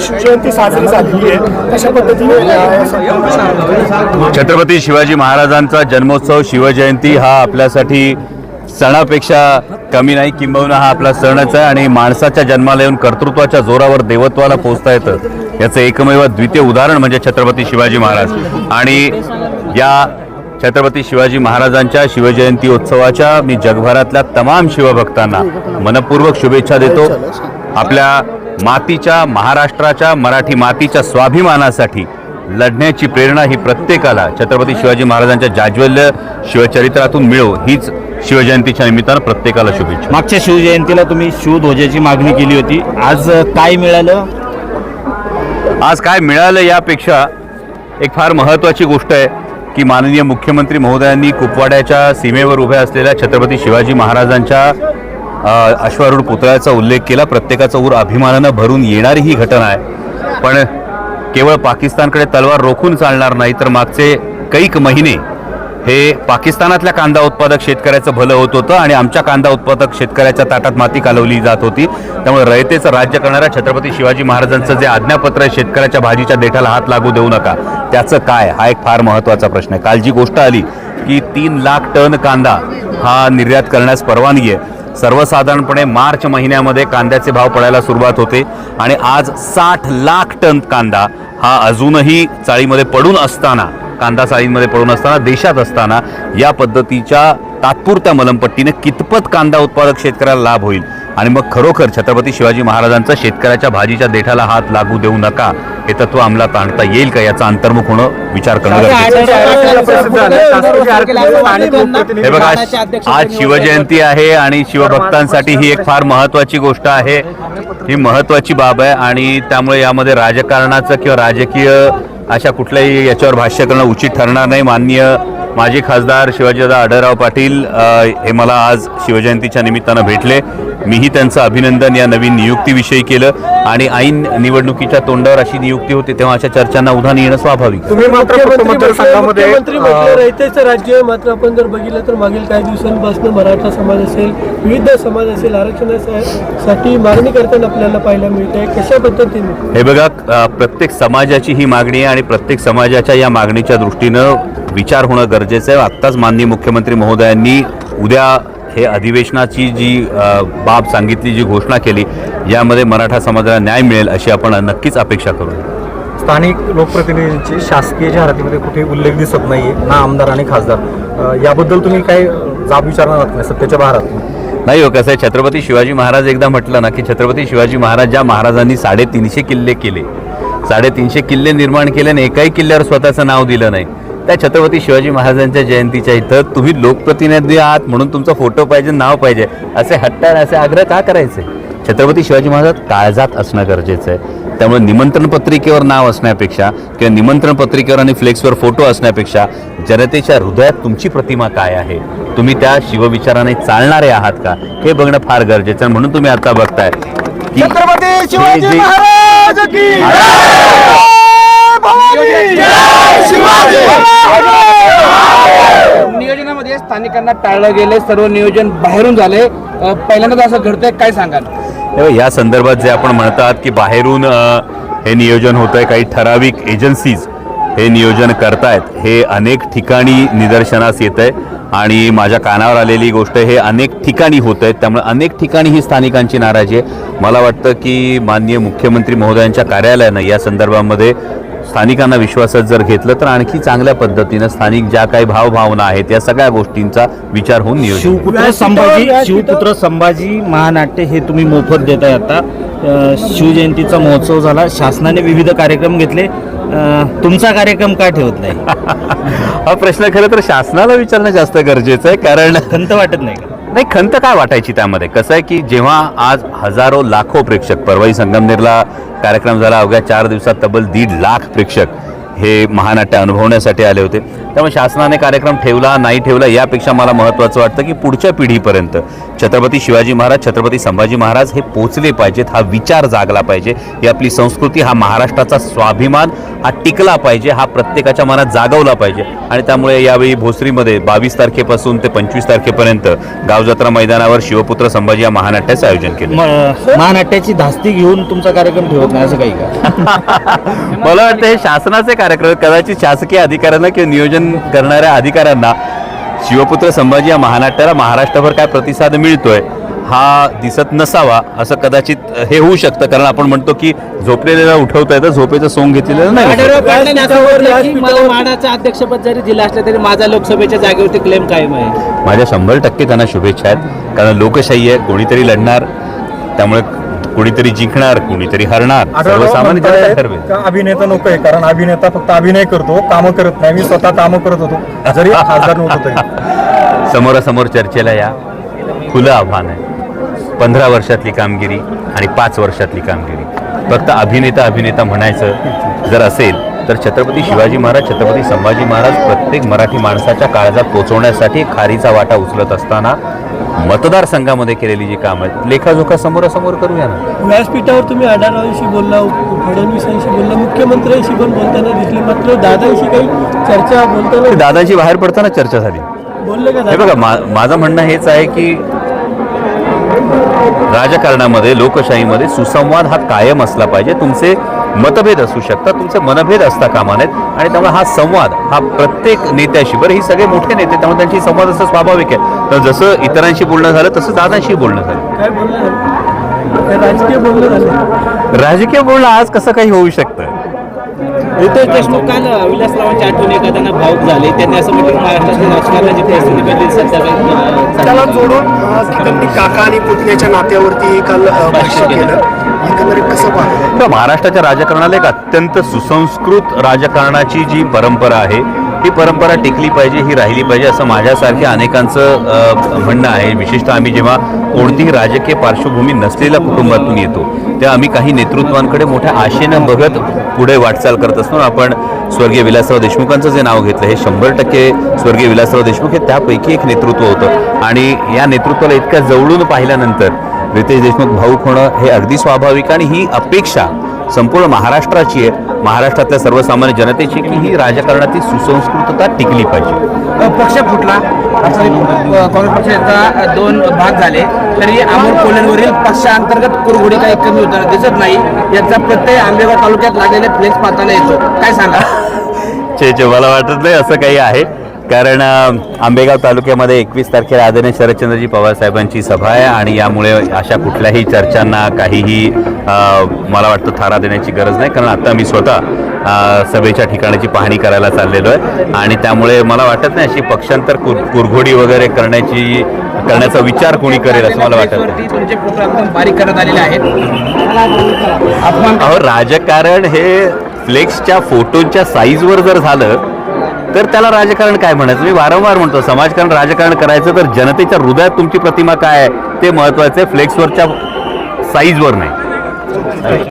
शिवजयंती साजरी झालेली आहे. पद्धतीने छत्रपती शिवाजी महाराजांचा जन्मोत्सव शिवजयंती हा आपल्यासाठी सणापेक्षा कमी नाही किंबहुना हा आपला सणच आहे आणि माणसाच्या जन्माला येऊन कर्तृत्वाच्या जोरावर देवत्वाला पोचता येतं. याचं एकमेव द्वितीय उदाहरण म्हणजे छत्रपती शिवाजी महाराज. आणि या छत्रपती शिवाजी महाराजांच्या शिवजयंती उत्सवाच्या मी जगभरातल्या तमाम शिवभक्तांना मनपूर्वक शुभेच्छा देतो. आपल्या मातीच्या महाराष्ट्राच्या मराठी मातीच्या स्वाभिमानासाठी लढण्याची प्रेरणा ही प्रत्येकाला छत्रपती शिवाजी महाराजांच्या जाज्वल्य शिवचरित्रातून मिळो हीच शिवजयंतीच्या निमित्तानं प्रत्येकाला शुभेच्छा. मागच्या शिवजयंतीला तुम्ही शिवध्वजाची मागणी केली होती. आज काय मिळालं? आज काय मिळालं यापेक्षा एक फार महत्त्वाची गोष्ट आहे. की माननीय मुख्यमंत्री महोदयांनी कुपवाड्याच्या सीमेवर उभ्या असलेल्या छत्रपती शिवाजी महाराजांच्या अश्वारूढ पुतळ्याचा उल्लेख केला. प्रत्येकाचा ऊर अभिमानानं भरून येणारी ही घटना आहे. पण केवळ पाकिस्तानकडे तलवार रोखून चालणार नाही तर मागचे कैक महिने हे पाकिस्तानातल्या कांदा उत्पादक शेतकऱ्याचं भलं होत होतं आणि आमच्या कांदा उत्पादक शेतकऱ्याच्या ताटात माती कालवली जात होती. त्यामुळे रयतेचं राज्य करणाऱ्या छत्रपती शिवाजी महाराजांचं जे आज्ञापत्र आहे शेतकऱ्याच्या भाजीच्या देठाला हात लागू देऊ नका. त्याचं काय? हा एक फार महत्त्वाचा प्रश्न आहे. काल जी गोष्ट आली की तीन लाख टन कांदा हा निर्यात करण्यास परवानगी आहे. सर्वसाधारणपणे मार्च महिन्यामध्ये कांद्याचे भाव पडायला सुरुवात होते आणि आज साठ लाख टन कांदा हा अजूनही चाळीमध्ये पडून असताना कांदा चाळींमध्ये पडून असताना देशात असताना या पद्धतीच्या तात्पुरत्या मलमपट्टीने कितपत कांदा उत्पादक शेतकऱ्याला लाभ होईल? आणि मग खरोखर छत्रपती शिवाजी महाराजांचं शेतकऱ्याच्या भाजीच्या देठाला हात लागू देऊ नका. हे तत्व अंमलात आणता येईल का? याचा अंतर्मुख होणं विचार करणं गरजेचं आहे. हे बघा आज- आज शिवजयंती आहे आणि शिवभक्तांसाठी ही एक फार महत्वाची गोष्ट आहे. ही महत्वाची बाब आहे आणि त्यामुळे यामध्ये राजकारणाचं किंवा राजकीय अशा कुठल्याही याच्यावर भाष्य करणं उचित ठरणार नाही. माननीय माजी खासदार शिवाजीदादा आढळराव पाटील हे मला आज शिवजयंतीच्या निमित्तानं भेटले. मीही त्यांचं अभिनंदन या नवीन नियुक्तीविषयी केलं आणि ऐन निवडणुकीच्या तोंडावर अशी नियुक्ती होती तेव्हा अशा चर्चांना उधाण येणं स्वाभाविक. तुम्ही मात्र रयतेचं राज्य मात्र आपण जर बघितलं तर मागील काही दिवसांपासून मराठा समाज असेल विविध समाज असेल आरक्षणासाठी मागणी करताना आपल्याला पाहायला मिळत. आहे कशा पद्धतीने? हे बघा प्रत्येक समाजाची ही मागणी आहे आणि प्रत्येक समाजाच्या या मागणीच्या दृष्टीनं विचार होणं गरजेचं आहे. आत्ताच माननीय मुख्यमंत्री महोदयांनी उद्या हे अधिवेशनाची जी बाब सांगितली जी घोषणा केली यामध्ये मराठा समाजाला न्याय मिळेल अशी आपण नक्कीच अपेक्षा करू. स्थानिक लोकप्रतिनिधींची शासकीय जाहिरातीमध्ये कुठे उल्लेख दिसत नाहीये ना आमदार आणि खासदार. याबद्दल तुम्ही काय जाब विचारणार नाही सत्तेच्या भारात नाही हो कसं आहे छत्रपती शिवाजी महाराज एकदा म्हटलं ना की छत्रपती शिवाजी महाराज ज्या महाराजांनी साडेतीनशे किल्ले केले साडेतीनशे किल्ले निर्माण केले आणि एकाही किल्ल्यावर स्वतःचं नाव दिलं नाही त्या छत्रपती शिवाजी महाराजांच्या जयंतीच्या इथं तुम्ही लोकप्रतिनिधी आहात म्हणून तुमचा फोटो पाहिजे नाव पाहिजे. असे हट्ट आणि असे आग्रह का करायचे? छत्रपती शिवाजी महाराज काळजात असणं गरजेचं आहे. त्यामुळे निमंत्रण पत्रिकेवर नाव असण्यापेक्षा किंवा निमंत्रण पत्रिकेवर आणि फ्लेक्सवर फोटो असण्यापेक्षा जनतेच्या हृदयात तुमची प्रतिमा काय आहे? तुम्ही त्या शिवविचाराने चालणारे आहात का? हे बघणं फार गरजेचं आहे. म्हणून तुम्ही आता बघताय की नियोजनामध्ये स्थानिकांना टाळलं गेले सर्व नियोजन बाहेरून झाले पहिल्यांदा असं घडतंय काय सांगाल? तेव्हा या संदर्भात जे आपण म्हणतात की बाहेरून हे नियोजन होतं आहे काही ठराविक एजन्सीज हे नियोजन करतायत हे अनेक ठिकाणी निदर्शनास येत आहे आणि माझ्या कानावर आलेली गोष्ट हे अनेक ठिकाणी होत आहेत त्यामुळे अनेक ठिकाणी ही स्थानिकांची नाराजी आहे. मला वाटतं की माननीय मुख्यमंत्री महोदयांच्या कार्यालयानं या संदर्भामध्ये स्थानिकांना विश्वासात जर घेतलं तर आणखी चांगल्या पद्धतीनं स्थानिक ज्या काही भावभावना आहेत या सगळ्या गोष्टींचा विचार होऊन नियोजन शिवपुत्र संभाजी शिवपुत्र संभाजी महानाट्य हे तुम्ही मोफत देताय आता. शिवजयंतीचा महोत्सव झाला. शासनाने विविध कार्यक्रम घेतले. तुमचा कार्यक्रम का ठेवत नाही? हा प्रश्न खरं तर शासनाला विचारणं जास्त गरजेचं आहे कारण खंत वाटत नाही का? नाही खंत काय वाटायची त्यामध्ये? कसं आहे की जेव्हा आज हजारो लाखो प्रेक्षक परवाई संगमनेरला कार्यक्रम झाला अवघ्या चार दिवसात तब्बल दीड लाख प्रेक्षक हे महानाट्य अनुभवण्यासाठी आले होते. त्यामुळे शासनाने कार्यक्रम ठेवला नाही ठेवला यापेक्षा मला महत्त्वाचं वाटतं की पुढच्या पिढीपर्यंत छत्रपती शिवाजी महाराज छत्रपती संभाजी महाराज हे पोचले पाहिजेत हा विचार जागला पाहिजे. ही आपली संस्कृती हा महाराष्ट्राचा स्वाभिमान हा टिकला पाहिजे हा प्रत्येकाच्या मनात जागवला पाहिजे. आणि त्यामुळे यावेळी भोसरीमध्ये बावीस तारखेपासून ते पंचवीस तारखेपर्यंत गावजत्रा मैदानावर शिवपुत्र संभाजी या महानाट्याचं आयोजन केलं. महानाट्याची धास्ती घेऊन तुमचा कार्यक्रम ठेवत नाही असं काही का? मला वाटतं हे शासनाचे कार्यक्रम. कदाचित शासकीय अधिकाऱ्यांना किंवा नियोजन करणाऱ्या अधिकाऱ्यांना शिवपुत्र संभाजी या महानाट्याला महाराष्ट्रभर काय प्रतिसाद मिळतोय हा दिसत नसावा असं कदाचित हे होऊ शकतं. कारण आपण म्हणतो की झोपलेल्याला उठवता येतं झोपेचं सोंग घेतलेलं नाही. अध्यक्षपद जरी दिलं असलं तरी माझा लोकसभेच्या जागेवरती क्लेम कायम आहे. माझ्या शंभर टक्के त्यांना शुभेच्छा आहेत. कारण लोकशाही आहे कोणीतरी लढणार. त्यामुळे कोणीतरी जिंकणार कोणीतरी हरणार सर्वसामान्य जनता म्हणतायत ठरवेल. का अभिनेता नको आहे? कारण अभिनेता फक्त अभिनय करतो कामं करत नाही. मी स्वतः कामं करत होतो. जरी खासदार नव्हतो समोरासमोर चर्चेला या. खुलं आव्हान आहे. पंधरा वर्षातली कामगिरी आणि पाच वर्षातली कामगिरी. फक्त अभिनेता अभिनेता म्हणायचं जर असेल तर छत्रपती शिवाजी महाराज छत्रपती संभाजी महाराज प्रत्येक मराठी माणसाच्या काळजात पोहोचवण्यासाठी खारीचा वाटा उचलत असताना मतदारसंघामध्ये केलेली जी कामं आहेत लेखाजोखा समोरासमोर करूया ना. व्यासपीठावर तुम्ही आढावांशी बोलला फडणवीसांशी बोलला मुख्यमंत्र्यांशी पण बोलताना दिसले मात्र दादांशी काही चर्चा बोलताना दादांची बाहेर पडताना चर्चा झाली. बोलले का हे दादा? बघा मा माझं म्हणणं हेच आहे की राजकारणामध्ये लोकशाहीमध्ये सुसंवाद हा कायम असला पाहिजे. तुमचे मतभेद असू शकतात तुमचे मनभेद असता कामा नयेत. आणि त्यामुळे हा संवाद हा प्रत्येक नेत्याशी बरं ही सगळे मोठे नेते त्यामुळे त्यांची संवाद असं स्वाभाविक आहे. तर जसं इतरांशी बोलणं झालं तसं दादांशी बोलणं झालं. काय बोलणं राजकीय बोलणं झालं? राजकीय बोलणं आज कसं काही होऊ शकतं? रितेश देशमुख काल विलासरावांच्या आठवणी एखाद्यानं भाऊक झाले. त्यांनी असं म्हटलं महाराष्ट्रातील राजकारणाची परिस्थिती सध्या त्याला जोडून त्यांनी काका आणि पुतण्याच्या नात्यावरती काल भाष्य केलं. एकंदरीत कसं पाहतो महाराष्ट्राच्या राजकारणाला एक अत्यंत सुसंस्कृत राजकारणाची जी परंपरा आहे ही परंपरा टिकली पाहिजे ही राहिली पाहिजे असं माझ्यासारख्या अनेकांचं म्हणणं आहे. विशेषतः आम्ही जेव्हा कोणतीही राजकीय पार्श्वभूमी नसलेल्या कुटुंबातून येतो तेव्हा आम्ही काही नेतृत्वांकडे मोठ्या आशेनं बघत पुढे वाटचाल करत असतो. आपण स्वर्गीय विलासराव देशमुखांचं जे नाव घेतलं हे शंभर टक्के स्वर्गीय विलासराव देशमुख हे त्यापैकी एक नेतृत्व होतं. आणि या नेतृत्वाला इतक्या जवळून पाहिल्यानंतर रितेश देशमुख भाऊक होणं हे अगदी स्वाभाविक आणि ही अपेक्षा संपूर्ण महाराष्ट्राची आहे. महाराष्ट्रातल्या सर्वसामान्य जनतेची की ही राजकारणातील सुसंस्कृतता टिकली पाहिजे. पक्ष फुटला. काँग्रेस पक्षाचा दोन भाग झाले. तरी अमोल कोल्हेंवरील पक्षांतर्गत कुरघोडी काही कमी होताना दिसत नाही. याचा प्रत्यय आंबेगाव तालुक्यात लागलेले फ्लेक्स पाहताना येतो. काय सांगा? छे मला वाटत नाही असं काही आहे. कारण आंबेगाव तालुक्यामध्ये एकवीस तारखेला आदरणीय शरदचंद्रजी पवार साहेबांची सभा आहे आणि यामुळे अशा कुठल्याही चर्चांना काहीही मला वाटतं थारा देण्याची गरज नाही. कारण आता मी स्वतः सभेच्या ठिकाणाची पाहणी करायला चाललेलो आहे. आणि त्यामुळे मला वाटत नाही अशी पक्षांतर कुर कुरघोडी वगैरे करण्याची करण्याचा विचार कोणी करेल असं मला वाटत नाही. बारीक आलेले आहेत. अहो राजकारण हे फ्लेक्सच्या फोटोच्या साईजवर जर झालं तर त्याला राजकारण काय म्हणायचं? मी वारंवार म्हणतो समाजकारण राजकारण करायचं तर जनतेच्या हृदयात तुमची प्रतिमा काय आहे ते महत्वाचं आहे. फ्लेक्सवरच्या साईजवर नाही.